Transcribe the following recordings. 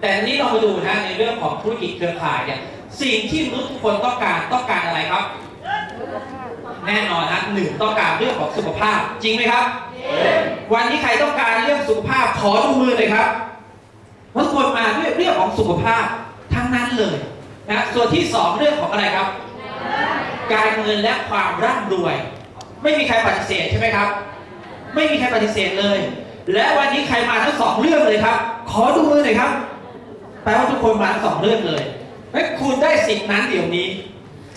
แต่ทีนี้เรามาดูนะในเรื่องของธุรกิจเครือข่ายเนี่ยสิ่งที่มนุษย์ทุกคนต้องการต้องการอะไรครับ แน่นอนนะหนึ่งต้องการเรื่องของสุขภาพ จริงไหมครับ วันนี้ใครต้องการเรื่องสุขภาพขอดูมือเลยครับทุกคนมาด้วยเรื่องของสุขภาพทั้งนั้นเลยนะส่วนที่สองเรื่องของอะไรครับ การเงินและความร่ำรวย ไม่มีใครปฏิเสธใช่ไหมครับ ไม่มีใครปฏิเสธเลย และวันนี้ใครมาทั้งสองเรื่องเลยครับ ขอดูมือหน่อยครับแป ลว่าทุกคนมาสองเรื่องเลยเฮ้ยคุณได้สิทธินั้นเดี๋ยวนี้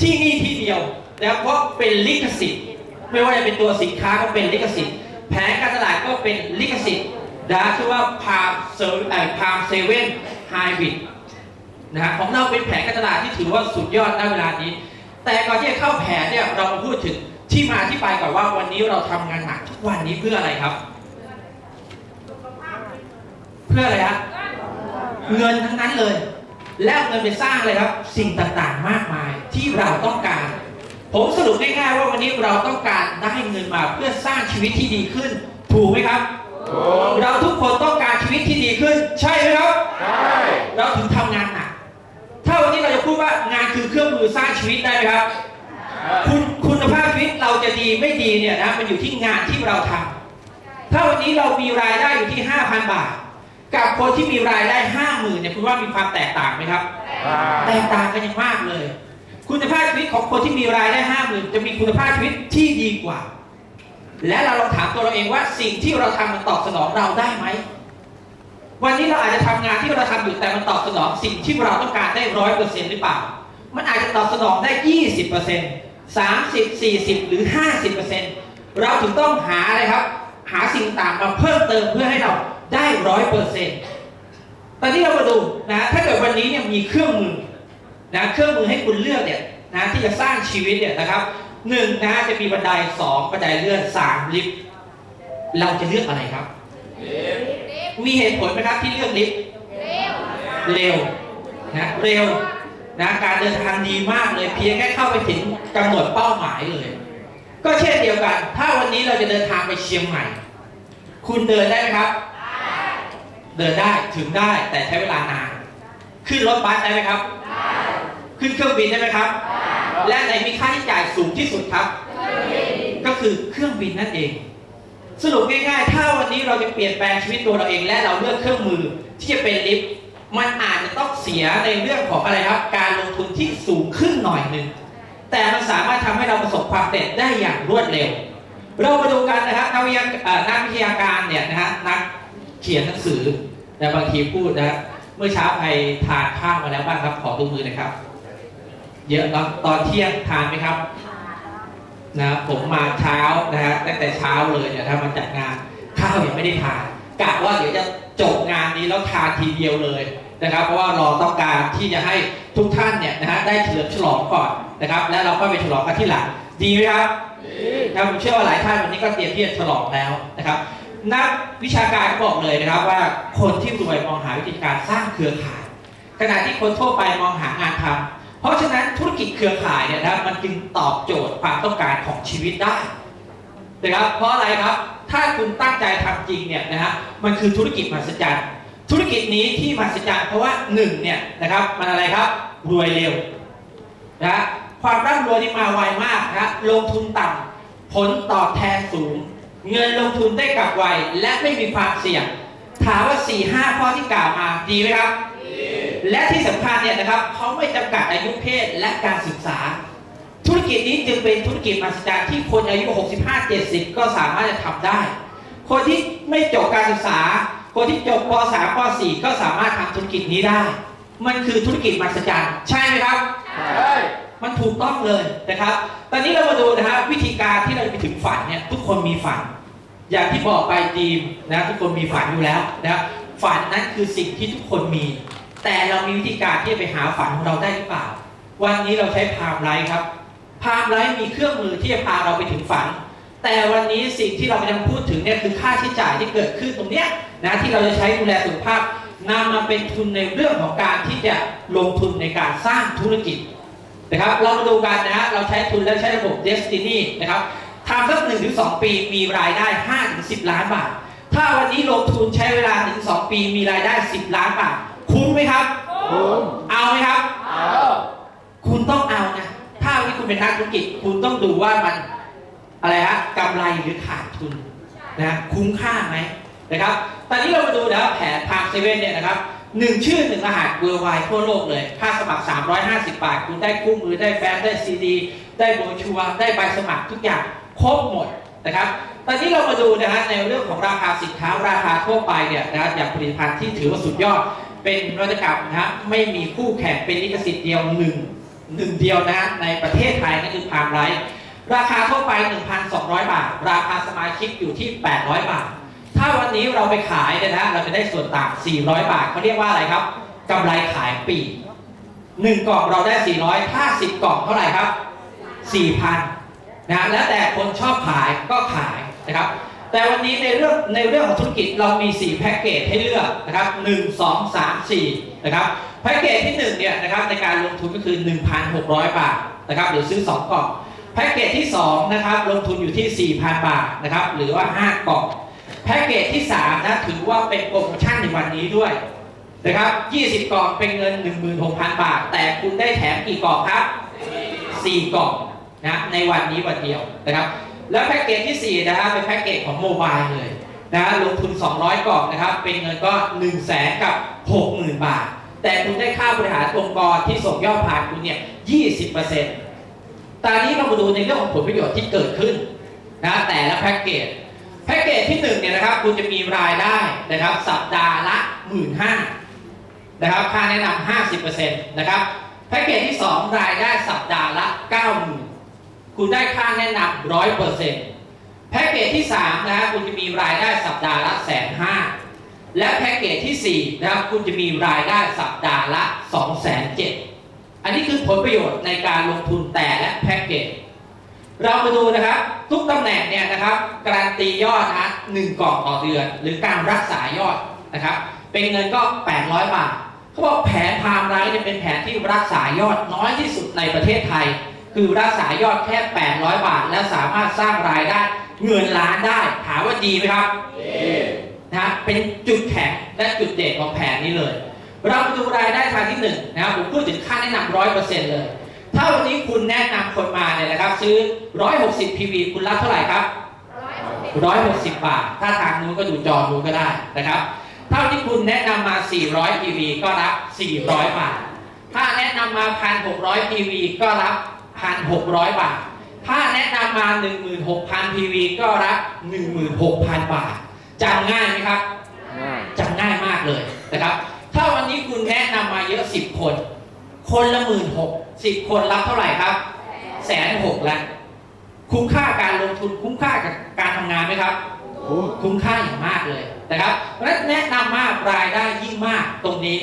ที่นี่ที่เดียวแล้วเพราะเป็นลิขสิทธิ์ ไม่ว่าจะเป็นตัวสินค้าก็เป็นลิขสิทธิ์ แผนการตลาดก็เป็นลิขสิทธิ์นะชื่อว่าพามเซไอพามเซเว่นไฮบิดนะฮะของเราเป็นแผนการตลาดที่ถือว่าสุดยอดณเวลานี้ แต่ก่อนที่จะเข้าแผนเนี่ยเรามาพูดถึงที่มาที่ไปก่อนว่าวันนี้เราทำงานหนักทุกวันนี้เพื่ออะไรครับ เพื่ออะไรฮะ เงินทั้งนั้นเลย และเอาเงินไปสร้างเลยครับ สิ่งต่างๆมากมายที่เราต้องการ ผมสรุปง่ายๆว่าวันนี้เราต้องการได้เงินมาเพื่อสร้างชีวิตที่ดีขึ้น ถูกไหมครับ เราทุกคนต้องการชีวิตที่ดีขึ้น ใช่ไหมครับใช่เราถึงทำงานหนักถ้าวันนี้เราจะพูดว่างานคือเครื่องมือสร้างชีวิตได้ไหมครับคุณคุณภาพชีวิตเราจะดีไม่ดีเนี่ยนะมันอยู่ที่งานที่เราทำถ้าวันนี้เรามีรายได้อยู่ที่ 5,000 บาท กับคนที่มีรายได้50,000เนี่ยคุณว่ามีความแตกต่างไหมครับ แตกต่างกันอย่างมากเลย คุณภาพชีวิตของคนที่มีรายได้50,000จะมีคุณภาพชีวิตที่ดีกว่า และเราลองถามตัวเราเองว่าสิ่งที่เราทำมันตอบสนองเราได้ไหมวันนี้เราอาจจะทำงานที่เราทำอยู่แต่มันตอบสนองสิ่งที่เราต้องการได้ร้อยเปอร์เซ็นต์หรือเปล่า มันอาจจะตอบสนองได้ยี่สิบเปอร์เซ็นต์สามสิบสี่สิบหรือห้าสิบเปอร์เซ็นต์เราถึงต้องหาอะไรครับ หาสิ่งต่างมาเพิ่มเติมเพื่อให้เรา ได้ร้อยเปอร์เซ็นต์ตอนนี้เรามาดูนะถ้าเกิดวันนี้เนี่ยมีเครื่องมือนะเครื่องมือให้คุณเลือกเนี่ยนะที่จะสร้างชีวิตเนี่ยนะครับหนึ่งนะจะมีบันไดสองบันไดเลื่อนสามลิฟต์เราจะเลือกอะไรครับ มีเหตุผลไหมครับที่เลือกลิฟต์เร็วนะเร็วนะการเดินทางดีมากเลยเพียงแค่เข้าไปถึงกำหนดเป้าหมายเลย ก็เช่นเดียวกัน ถ้าวันนี้เราจะเดินทางไปเชียงใหม่ คุณเดินได้ไหมครับ เดินได้ถึงได้แต่ใช้เวลานาน ขึ้นรถบัสได้ไหมครับ ขึ้นเครื่องบินได้ไหมครับ และไหนมีค่าใช้จ่ายสูงที่สุดครับ ก็คือเครื่องบินนั่นเอง สรุปง่ายๆ ถ้าวันนี้เราจะเปลี่ยนแปลงชีวิตตัวเราเอง และเราเลือกเครื่องมือที่จะเป็นลิฟต์มันอาจจะต้องเสียในเรื่องของอะไรครับ การลงทุนที่สูงขึ้นหน่อยหนึ่งแต่มันสามารถทำให้เราประสบความสำเร็จได้อย่างรวดเร็ว เรามาดูกันนะครับนักวิทยาเอ่อนักวิทยาการเนี่ยนะฮะนัก เขียนหนังสือแต่บางทีพูดนะเมื่อเช้าใครทานข้าวมาแล้วบ้างครับ ขอดูมือหนะครับ เยอะเนาะตอนเที่ยงทานไหมครับนะผมมาเช้านะฮะตั้งแต่เช้าเลยเนี่ยถ้ามาจัดงานข้าวยังไม่ได้ทานกะว่าเดี๋ยวจะจบงานนี้แล้วทานทีเดียวเลยนะครับ เพราะว่าเราต้องการที่จะให้ทุกท่านเนี่ยนะฮะได้เฉลิมฉลองก่อนนะครับ แล้วเราก็ไปฉลองกันที่หลังดีไหมครับนะผมเชื่อว่าหลายท่านวันนี้ก็เตรียมที่จะฉลองแล้วนะครับ นักวิชาการก็บอกเลยนะครับว่าคนที่รวยมองหาวิธีการสร้างเครือข่าย ขณะที่คนทั่วไปมองหางานทำเพราะฉะนั้นธุรกิจเครือข่ายเนี่ยนะมันจึงตอบโจทย์ความต้องการของชีวิตได้นะครับเพราะอะไรครับถ้าคุณตั้งใจทำจริงเนี่ยนะฮะมันคือธุรกิจมหัศจรรย์ธุรกิจนี้ที่มหัศจรรย์เพราะว่าหนึ่งเนี่ยนะครับมันอะไรครับรวยเร็วนะฮะความร่ำรวยนี่มาไวมากนะฮะลงทุนต่ำผลตอบแทนสูง เงินลงทุนได้กลับไวและไม่มีความเสี่ยง ถามว่า4ี่ห้าข้อที่กล่าวมาดีไหมครับ และที่สำคัญเนี่ยนะครับเขาไม่จำกัดอายุเพศและการศึกษา ธุรกิจนี้จึงเป็นธุรกิจมหัศจรรย์ที่คนอายุ 65 70 ก็สามารถจะทำได้ คนที่ไม่จบการศึกษา คนที่จบป .3 ป .4 ก็สามารถทำธุรกิจนี้ได้ มันคือธุรกิจมหัศจรรย์ใช่ไหมครับ ถูกต้องเลยนะครับ ตอนนี้เรามาดูนะฮะวิธีการที่เราจะไปถึงฝันเนี่ยทุกคนมีฝัน อย่างที่บอกไปดีมนะทุกคนมีฝันอยู่แล้วนะฝันนั้นคือสิ่งที่ทุกคนมี แต่เรามีวิธีการที่จะไปหาฝันของเราได้หรือเปล่า วันนี้เราใช้พามไลท์ครับพามไลท์มีเครื่องมือที่จะพาเราไปถึงฝัน แต่วันนี้สิ่งที่เรากำลังพูดถึงเนี่ยคือค่าใช้จ่ายที่เกิดขึ้นตรงเนี้ยนะที่เราจะใช้ดูแลสุขภาพนำมาเป็นทุนในเรื่องของการที่จะลงทุนในการสร้างธุรกิจ นะครับเรามาดูกันนะฮะเราใช้ทุนและใช้ระบบ Destiny นะครับทำสักหนึ่งถึงสองปีมีรายได้5้าถึงสิล้านบาท ถ้าวันนี้ลงทุนใช้เวลาถึง2ปีมีรายได้10ล้านบาท คุ้มไหมมครับคุ้มเอาไหมครับเอาคุณต้องเอานะ ถ้าวันนี้คุณเป็นนักธุรกิจ คุณต้องดูว่ามันอะไรฮะกำไรหรือขาดทุนนะคุ้มค่าไหมนะครับ ตอนนี้เรามาดูนะครับแผนพามเซเว่นเนี่ยนะครับ หนึ่งชื่อหนึ่งรหัสเวอร์ไวทั่วโลกเลยค่าสมัคร 350 บาท คุณได้คู่มือได้แฟ้มได้ซีดี ได้โบชัวร์ได้ใบสมัครทุกอย่างครบหมดนะครับ ตอนนี้เรามาดูนะฮะในเรื่องของราคาสินค้าราคาทั่วไปเนี่ยนะอย่างผลิตภัณฑ์ที่ถือว่าสุดยอด เป็นนวัตกรรมนะฮะไม่มีคู่แข่งเป็นลิขสิทธิ์เดียวหนึ่งหนึ่งเดียวนะฮะในประเทศไทยนั่นคือพามไลท์ราคาทั่วไป 1,200 บาท ราคาสมาชิกอยู่ที่ 800 บาท ถ้าวันนี้เราไปขายเนี่ยนะเราจะได้ส่วนต่าง 400 บาทเขาเรียกว่าอะไรครับกำไรขายปลีกหนึ่งกล่องเราได้ 400 ถ้า 10 กล่องเท่าไหร่ครับ 4,000นะแล้วแต่คนชอบขายก็ขายนะครับ แต่วันนี้ในเรื่องในเรื่องของธุรกิจเรามี 4 แพ็กเกจให้เลือกนะครับ 1 2 3 4 นะครับ แพ็กเกจที่1เนี่ยนะครับในการลงทุนก็คือ 1,600 บาทนะครับหรือซื้อ 2 กล่อง แพ็กเกจที่2นะครับลงทุนอยู่ที่ 4,000 บาทนะครับหรือว่า 5 กล่อง พ็กเกจที่3นะถือว่าเป็นโปรโมชั่นในวันนี้ด้วยนะครับ 20 กล่องเป็นเงิน 16,000 บาท แต่คุณได้แถมกี่กล่องครับ 4 กล่องนะในวันนี้วันเดียวนะครับ แล้วแพ็กเกจที่ 4 นะครับเป็นแพ็กเกจของโมบายเลยนะลงทุน 200 กล่องนะครับ เป็นเงินก็ 1 0 0 0 0แสนกับ 60,000 บาท แต่คุณได้ค่าบริหารองค์กรที่ส่งยอดผ่านคุณเนี่ย 20%ตอนนี้เรามาดูในเรื่องของผลประโยชน์ที่เกิดขึ้นนะแต่ละแพ็กเกจ แพ็กเกจที่1เนี่ยนะครับคุณจะมีรายได้นะครับสัปดาห์ละ 1 5ื่นนะครับค่าแนะนำ50%นะครับแพ็กเกจที่ 2 รายได้สัปดาห์ละ 90,000 คุณได้ค่าแนะนำร้อยเปอร์เซ็นต์แพ็กเกจที่3นะครับคุณจะมีรายได้สัปดาห์ละแสนห้าและแพ็กเกจที่4นะครับคุณจะมีรายได้สัปดาห์ละ2 0 0 0 0อันนี้คือผลประโยชน์ในการลงทุนแต่ละแพ็กเกจ เรามาดูนะครับ ทุกตำแหน่งเนี่ยนะครับ การันตียอดนะหนึ่งกล่องต่อเดือน หรือการรักษายอดนะครับ เป็นเงินก็ 800 บาทเขาบอกแผนพามไลท์เนี่ยเป็นแผนที่รักษายอดน้อยที่สุดในประเทศไทย คือรักษายอดแค่ 800 บาท และสามารถสร้างรายได้เงินล้านได้ ถามว่าดีไหมครับดีนะฮะเป็นจุดแข็งและจุดเด่นของแผนนี้เลย เรามาดูรายได้ทางที่หนึ่งนะครับผมพูดถึงค่าแนะนำร้อยเปอร์เซ็นต์เลย ถ้าวันนี้คุณแนะนำคนมาเนี่ยนะครับ ซื้อ 160 PV คุณรับเท่าไหร่ครับ 160 บาท ถ้าทางนู้นก็ดูจอนู้นก็ได้นะครับถ้าวันนี้คุณแนะนำมา 400 PV ก็รับ 400 บาท ถ้าแนะนำมา 1,600 PV ก็รับ 1,600 บาท ถ้าแนะนำมา 16,000 PV ก็รับ 16,000 บาทจำง่ายไหมครับง่ายจำง่ายมากเลยนะครับ ถ้าวันนี้คุณแนะนำมาเยอะ 10 คน คนละหมื่นหก สิบคนรับเท่าไหร่ครับแสนหกแล้วคุ้มค่าการลงทุนคุ้มค่ากับการทำงานไหมครับคุ้มคุ้มค่าอย่างมากเลยนะครับเพราะฉะนั้นแนะนำมากรายได้ยิ่งมากตรงนี้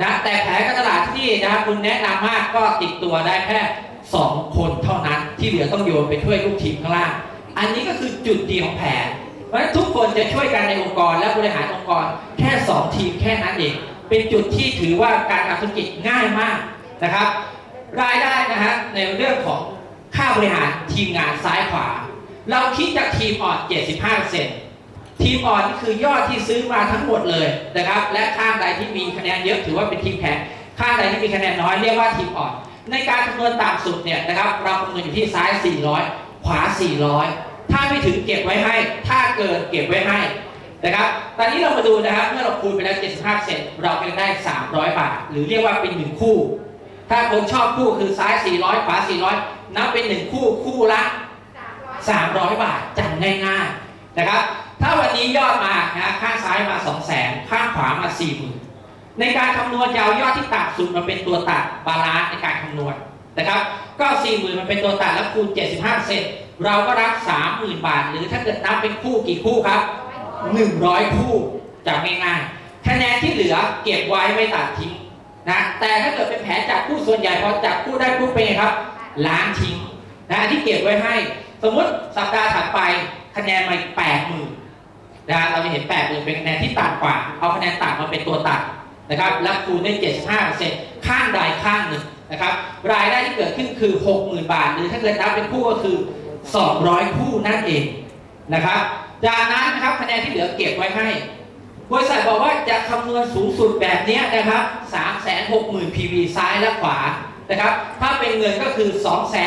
นะแต่แผนการตลาดที่นะครับคุณแนะนำมากก็ติดตัวได้แค่2คนเท่านั้นที่เหลือต้องโยนไปช่วยลูกทีมข้างล่าง อันนี้ก็คือจุดดีของแผนเพราะฉะนั้นทุกคนจะช่วยกันในองค์กรและบริหารองค์กรแค่ 2 ทีมแค่นั้นเอง เป็นจุดที่ถือว่าการทำธุรกิจง่ายมากนะครับ รายได้นะฮะในเรื่องของค่าบริหารทีมงานซ้ายขวา เราคิดจากทีมอ่อน75%ทีมอ่อนนี่คือยอดที่ซื้อมาทั้งหมดเลยนะครับ และข้าใดที่มีคะแนนเยอะถือว่าเป็นทีมแข็งข้าใดที่มีคะแนนน้อยเรียกว่าทีมอ่อนในการคำนวณต่ำสุดเนี่ยนะครับเราคำนวณอยู่ที่ซ้าย 400 ขวา 400 ถ้าไม่ถึงเก็บไว้ให้ ถ้าเกินเก็บไว้ให้นะครับ ตอนนี้เรามาดูนะครับ เมื่อเราคูณไปแล้ว 75%เราก็จะได้ 300 บาท หรือเรียกว่าเป็นหนึ่งคู่ ถ้าคนชอบคู่คือซ้าย 400 ขวา 400 นับเป็นหนึ่งคู่คู่ละ 300 บาทจำง่ายๆนะครับ ถ้าวันนี้ยอดมานะข้างซ้ายมา 2 0 0 0 0 0ข้างขวามา 40,000 ในการคำนวณจะเอายอดที่ต่ำสุดมาเป็นตัวตัดบาลานซ์ในการคำนวณนะครับก็40,000 มันเป็นตัวตัดแล้วคูณ 75เซนเราก็รับ 30,000 บาท หรือถ้าเกิดนับเป็นคู่กี่คู่ครับ 100 คู่จำง่ายๆคะแนนที่เหลือเก็บไว้ไม่ตัดทิ้ง นะแต่ถ้าเกิดเป็นแผนจับคู่ส่วนใหญ่พอจับคู่ได้ปุ๊บเป็นไงครับ ล้างทิ้งนะที่เก็บไว้ให้ สมมติสัปดาห์ถัดไปคะแนนมาอีกแปดหมื่นนะเราจะเห็นแปดหมื่นเป็นคะแนนที่ต่ำกว่า เอาคะแนนต่ำมาเป็นตัวตัดนะครับแล้วคูณด้วย75เปอร์เซ็นต์ข้างใดข้างหนึ่งนะครับรายได้ที่เกิดขึ้นคือ60,000บาท หรือถ้าเกิดนับเป็นคู่ก็คือ200คู่นั่นเองนะครับจากนั้นนะครับคะแนนที่เหลือเก็บไว้ให้ บริษัทบอกว่าจะคำนวณสูงสุดแบบเนี้ยนะครับ 360,000 PV ซ้ายและขวานะครับ ถ้าเป็นเงินก็คือ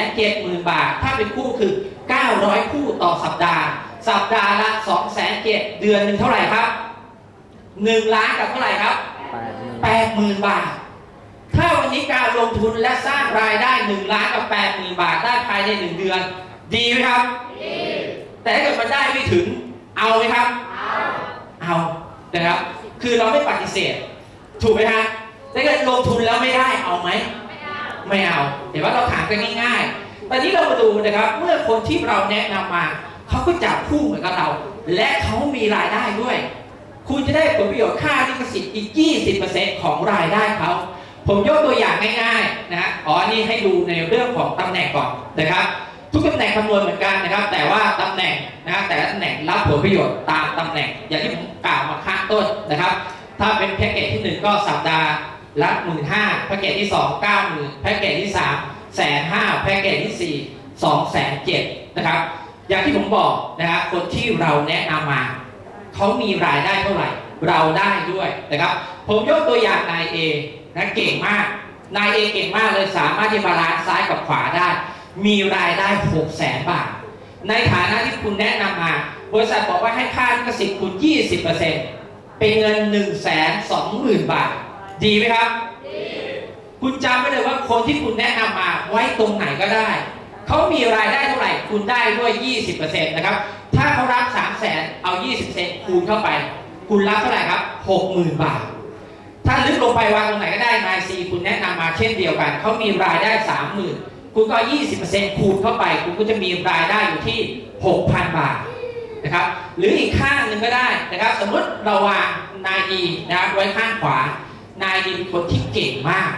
270,000 บาท ถ้าเป็นคู่คือ 900 คู่ต่อสัปดาห์ สัปดาห์ละ 207,000เดือนหนึ่งเท่าไหร่ครับ 1 ล้านกับเท่าไหร่ครับแปดหมื่น80,000 บาท ถ้าวันนี้การลงทุนและสร้างรายได้ 1 ล้านกับ 80,000 บาทได้ภายใน 1 เดือน ดีไหมครับ ดี แต่ถ้าเกิดมันได้ไม่ถึง เอาไหมครับ เอา นะครับ คือเราไม่ปฏิเสธ ถูกไหมฮะถ้าเกิดลงทุนแล้วไม่ได้เอาไหมไม่เอา เห็นว่าเราถามกันง่ายๆ ตอนนี้เรามาดูนะครับ เมื่อคนที่เราแนะนำมา เขาก็จับคู่เหมือนกับเรา และเขามีรายได้ด้วย คุณจะได้ผลประโยชน์ค่าลิขสิทธิ์อีก 20%ของรายได้เขา ผมยกตัวอย่างง่ายๆนะฮะอ๋อนนี่ให้ดูในเรื่องของตำแหน่งก่อนนะครับ ทุกตำแหน่งคำนวณเหมือนกันนะครับ แต่ว่าตำแหน่งนะแต่ละตำแหน่งรับผลประโยชน์ตามตำแหน่ง อย่างที่ผมกล่าวมาข้างต้นนะครับ ถ้าเป็นแพ็กเกจที่หนึ่งก็สัปดาห์ละหมื่นห้าแพ็กเกจที่สองเก้าหมื่นแพ็กเกจที่สามแสนห้าแพ็กเกจที่สี่สองแสนเจ็ดนะครับ อย่างที่ผมบอกนะครับคนที่เราแนะนำมาเขามีรายได้เท่าไหร่ เราได้ด้วยนะครับ ผมยกตัวอย่างนายเอนะเก่งมากนายเอเก่งมากเลยสามารถที่บาลานซ์ซ้ายกับขวาได้ มีรายได้6 0แสนบาท ในฐานะที่คุณแนะนำมา บริษัทบอกว่าให้ค่าลิขสิทธิ์คุณ 20%เป็นเงิน1 2 0 0 0 0บาท ดีไหมครับ คุณจำไว้เลยว่าคนที่คุณแนะนำมาไว้ตรงไหนก็ได้ เขามีรายได้เท่าไหร่คุณได้ด้วย 20%นะครับ ถ้าเขารับ 3 0 0 0 0 0เอา 20%คูณเข้าไป คุณรับเท่าไหร่ครับ 60,000 บาทถ้าลึกลงไปวางตรงไหนก็ได้นายซีคุณแนะนำมาเช่นเดียวกัน เขามีรายได้30,000 คุณก็เอา20%คูณเข้าไป คุณก็จะมีรายได้อยู่ที่6,000บาทนะครับ หรืออีกข้างหนึ่งก็ได้นะครับ สมมติเราวางนายดีนะครับไว้ข้างขวา นายดีเป็นคนที่เก่งมาก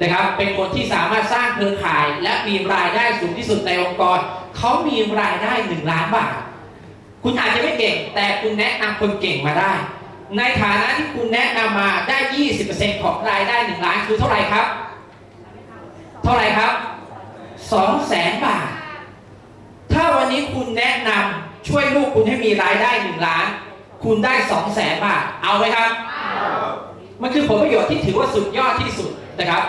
นะครับ เป็นคนที่สามารถสร้างเครือข่าย และมีรายได้สูงที่สุดในองค์กร เขามีรายได้1ล้านบาท คุณอาจจะไม่เก่ง แต่คุณแนะนำคนเก่งมาได้ ในฐานะที่คุณแนะนำมาได้ 20%ของรายได้1ล้านคือเท่าไหร่ครับ เท่าไหร่ครับ 2แสนบาท ถ้าวันนี้คุณแนะนำช่วยลูกคุณให้มีรายได้1ล้าน คุณได้2แสนบาท เอาไหมครับ มันคือผลประโยชน์ที่ถือว่าสุดยอดที่สุดนะครับ